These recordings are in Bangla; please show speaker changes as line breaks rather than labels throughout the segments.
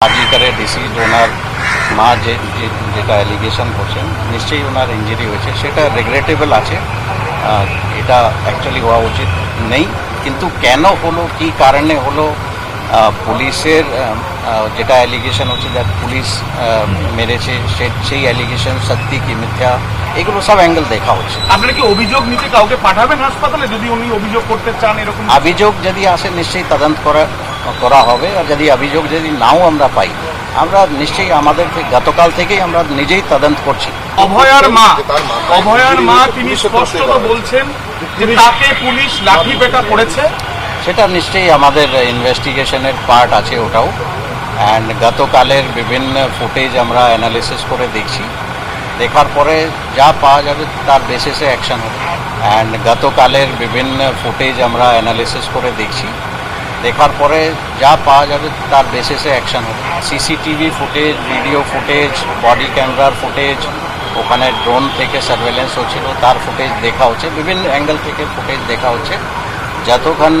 আজিকারের ডিসিজ ওনার মা যে যেটা অ্যালিগেশন করছেন নিশ্চয়ই ওনার ইঞ্জুরি হয়েছে সেটা রেগুলেটেবল আছে। এটা অ্যাকচুয়ালি হওয়া উচিত নেই। কিন্তু কেন হলো কি কারণে হলো পুলিশের যেটা অ্যালিগেশন হচ্ছে দ্যাট পুলিশ মেরেছে সে- সেই অ্যালিগেশন সত্যি কি মিথ্যা এগুলো সব অ্যাঙ্গেল দেখা হচ্ছে
আপনারা কি অভিযোগ নিতে কাউকে পাঠাবেন হাসপাতালে? যদি উনি অভিযোগ করতে চান এরকম
অভিযোগ যদি আসে নিশ্চয়ই তদন্ত করা করা হবে আর যদি অভিযোগ যদি নাও আমরা পাই আমরা নিশ্চয়ই আমাদের গতকাল থেকেই আমরা নিজেই তদন্ত করছি।
অভয়ার মা অভয়ার মা তিনি
পুলিশে
স্পষ্টত বলছেন যে তাকে পুলিশ লাঠি পেটা করেছে।
সেটা নিশ্চয়ই আমাদের ইনভেস্টিগেশনের পার্ট আছে ওটাও। অ্যান্ড গতকালের বিভিন্ন ফুটেজ আমরা অ্যানালিসিস করে দেখছি। দেখার পরে যা পাওয়া যাবে তার বেসিসে অ্যাকশন হবে। অ্যান্ড গতকালের বিভিন্ন ফুটেজ আমরা অ্যানালিসিস করে দেখছি। দেখার পরে যা পাওয়া যাবে তার বেসিসে অ্যাকশন হবে। CCTV footage video footage body ক্যামেরার ফুটেজ ওখানে ড্রোন থেকে সার্ভেলেন্স হচ্ছিল, তার ফুটেজ দেখা হচ্ছে, বিভিন্ন অ্যাঙ্গেল থেকে ফুটেজ দেখা হচ্ছে। যতক্ষণ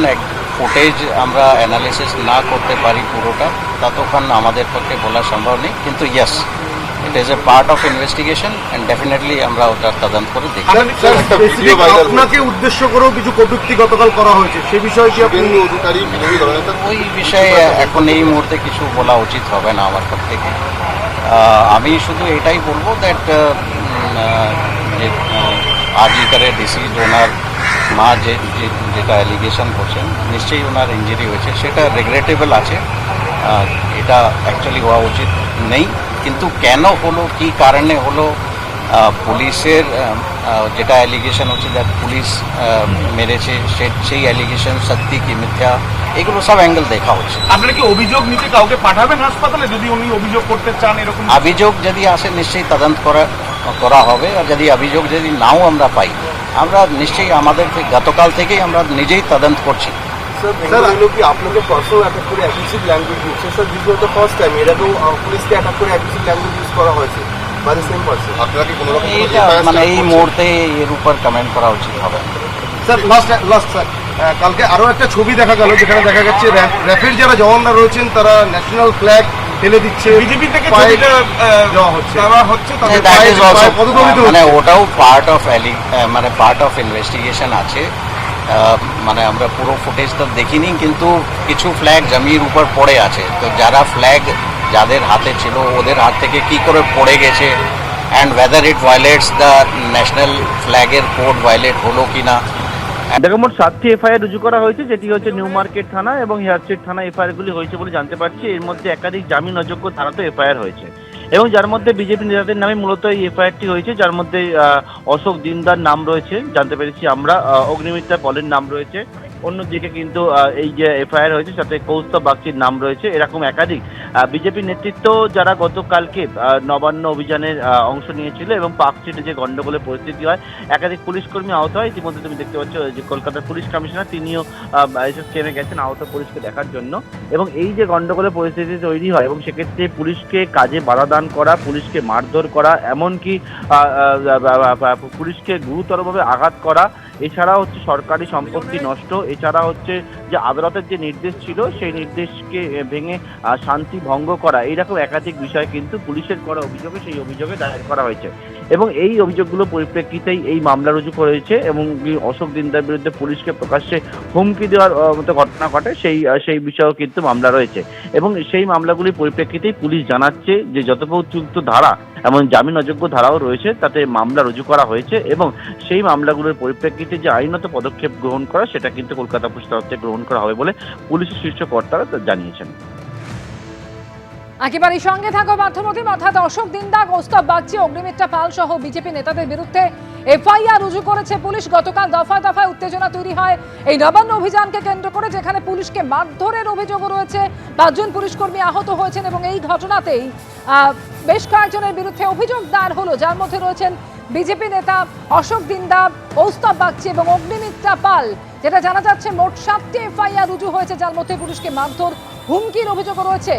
ফুটেজ আমরা অ্যানালিসিস না করতে পারি পুরোটা, ততক্ষণ আমাদের পক্ষে বলা সম্ভব নেই, কিন্তু yes it is a part of investigation and definitely আমরা ওটার তদন্ত করে দেখি
আপনাকে উদ্দেশ্য করেও কিছু কটূক্তি গতকাল করা হয়েছে। সে বিষয়ে কি আপনি
অধিকারী
ওই বিষয়ে এখন এই মুহূর্তে কিছু বলা উচিত হবে না আমার পক্ষ থেকে। আমি শুধু এটাই বলব দ্যাট যে আজিকারের ডিসিজ ওনার মা যে যেটা অ্যালিগেশন করছেন নিশ্চয়ই ওনার ইঞ্জুরি হয়েছে। সেটা রেগুলেটেবল আছে। এটা অ্যাকচুয়ালি হওয়া উচিত নেই। কিন্তু কেন হলো কি কারণে হলো? পুলিশের যেটা অ্যালিগেশন হচ্ছে দ্যাট পুলিশ মেরেছে সে- সেই অ্যালিগেশন সত্যি কি মিথ্যা এগুলো সব অ্যাঙ্গেল দেখা হচ্ছে।
আপনারা কি অভিযোগ নিতে কাউকে পাঠাবেন হাসপাতালে? যদি উনি অভিযোগ করতে চান এরকম
অভিযোগ যদি আসে নিশ্চয়ই তদন্ত করা করা হবে আর যদি অভিযোগ যদি নাও আমরা পাই আমরা নিশ্চয়ই আমাদের গতকাল থেকেই আমরা নিজেই তদন্ত করছি।
স্যার বেঙ্গলুরু কি আপনাকে পার্সোনাল অ্যাটাক করে aggressive language use sir this was the first time এর আগেও পুলিশকে অ্যাটাক করে অ্যাগ্রেসিভ ল্যাঙ্গুয়েজ ইউজ করা হয়েছে বাই সেম পার্সন
আপনারা কি কোনো রকম
মানে এই মুহূর্তে এর উপর কমেন্ট করা উচিত হবে।
স্যার লাস্ট লাস্ট স্যার কালকে আরও একটা ছবি দেখা গেল যেখানে দেখা যাচ্ছে র্যা- র্যাফের যারা জওয়ানরা রয়েছেন তারা ন্যাশনাল ফ্ল্যাগ ফেলে দিচ্ছে
বিজেপি থেকে
হচ্ছে।
মানে। ওটাও পার্ট অফ মানে পার্ট অফ ইনভেস্টিগেশন আছে। মানে আমরা পুরো ফুটেজটা দেখিনি, কিন্তু কিছু ফ্ল্যাগ জমির উপর পড়ে আছে। তো যারা ফ্ল্যাগ যাদের হাতে ছিল, ওদের হাত থেকে কি করে পড়ে গেছে? And whether it violates the national ফ্ল্যাগের code violate হলো কি না?
দেখো, মোট সাতটি এফআইআর রুজু করা হয়েছে, যেটি হচ্ছে নিউ মার্কেট থানা এবং হেয়ার থানা এফআইআর গুলি হয়েছে বলে জানতে পারছি। এর মধ্যে একাধিক জামিন অযোগ্য ধারাতে এফআইআর হয়েছে। এবং যার মধ্যে বিজেপি নেতাদের নামে মূলত এই এফআইআরটি হয়েছে যার মধ্যে অশোক দিনদার নাম রয়েছে, জানতে পেরেছি আমরা অগ্নিমিত্রা পলের নাম রয়েছে। অন্যদিকে কিন্তু এই যে এফআইআর হয়েছে, সাথে কৌস্তব বাগচির নাম রয়েছে, এরকম একাধিক। বিজেপি নেতৃত্ব যারা গতকালকে নবান্ন অভিযানের অংশ নিয়েছিল এবং স্ট্রিটে যে গন্ডগোলের পরিস্থিতি হয়, একাধিক পুলিশ কর্মী আহত হয়। ইতিমধ্যে তুমি দেখতে পাচ্ছ যে কলকাতার পুলিশ কমিশনার, তিনিও এসএসকেএমে গেছেন আহত পুলিশকে দেখার জন্য। এবং এই যে গণ্ডগোলের পরিস্থিতি তৈরি হয়, এবং সেক্ষেত্রে পুলিশকে কাজে বাধা দান করা, পুলিশকে মারধর করা, এমনকি পুলিশকে গুরুতরভাবে আঘাত করা এছাড়া হচ্ছে সরকারি সম্পত্তি নষ্ট, এছাড়া হচ্ছে যে আদালতের যে নির্দেশ ছিল, সেই নির্দেশকে ভেঙে শান্তি ভঙ্গ করা, এইরকম একাধিক বিষয় কিন্তু পুলিশের করা অভিযোগে, সেই অভিযোগে দায়ের করা হয়েছে। এবং এই অভিযোগগুলো পরিপ্রেক্ষিতেই এই মামলা রুজু করেছে এবং অশোক দিনদার বিরুদ্ধে পুলিশকে প্রকাশ্যে হুমকি দেওয়ার মতো ঘটনা ঘটে, সেই সেই বিষয়েও কিন্তু মামলা রয়েছে। এবং সেই মামলাগুলির পরিপ্রেক্ষিতেই পুলিশ জানাচ্ছে যে যথোপযুক্ত ধারা এমন জামিন অযোগ্য ধারাও রয়েছে, তাতে মামলা রুজু করা হয়েছে এবং সেই মামলাগুলোর পরিপ্রেক্ষিতে যে আইনত পদক্ষেপ গ্রহণ করা, সেটা কিন্তু কলকাতা পুলিশ তরফ থেকে গ্রহণ করা হবে বলে পুলিশের শীর্ষ কর্তারা জানিয়েছেন।
একেবারে সঙ্গে থাকো মাধ্যমতি, অর্থাৎ অশোক দিন্দা কৌস্তব বাগচি, অগ্নিমিত্রা পাল সহ বিজেপি নেতাদের বিরুদ্ধে এফআইআর রুজু করেছে পুলিশ। গতকাল দফায় দফায় উত্তেজনা তৈরি হয়। এই নবান্ন অভিযানকে কেন্দ্র করে যেখানে পুলিশকে মারধরের অভিযোগও রয়েছে, পাঁচজন পুলিশ কর্মী আহত হয়েছেন এবং এই ঘটনাতেই বেশ কয়েকজনের বিরুদ্ধে অভিযোগ দায়ের হলো। যার মধ্যে রয়েছেন বিজেপি নেতা অশোক দিন্দা কৌস্তব বাগচি এবং অগ্নিমিত্রা পাল, যেটা জানা যাচ্ছে মোট সাতটি এফআইআর রুজু হয়েছে, যার মধ্যে পুলিশকে মারধর হুমকির অভিযোগও রয়েছে।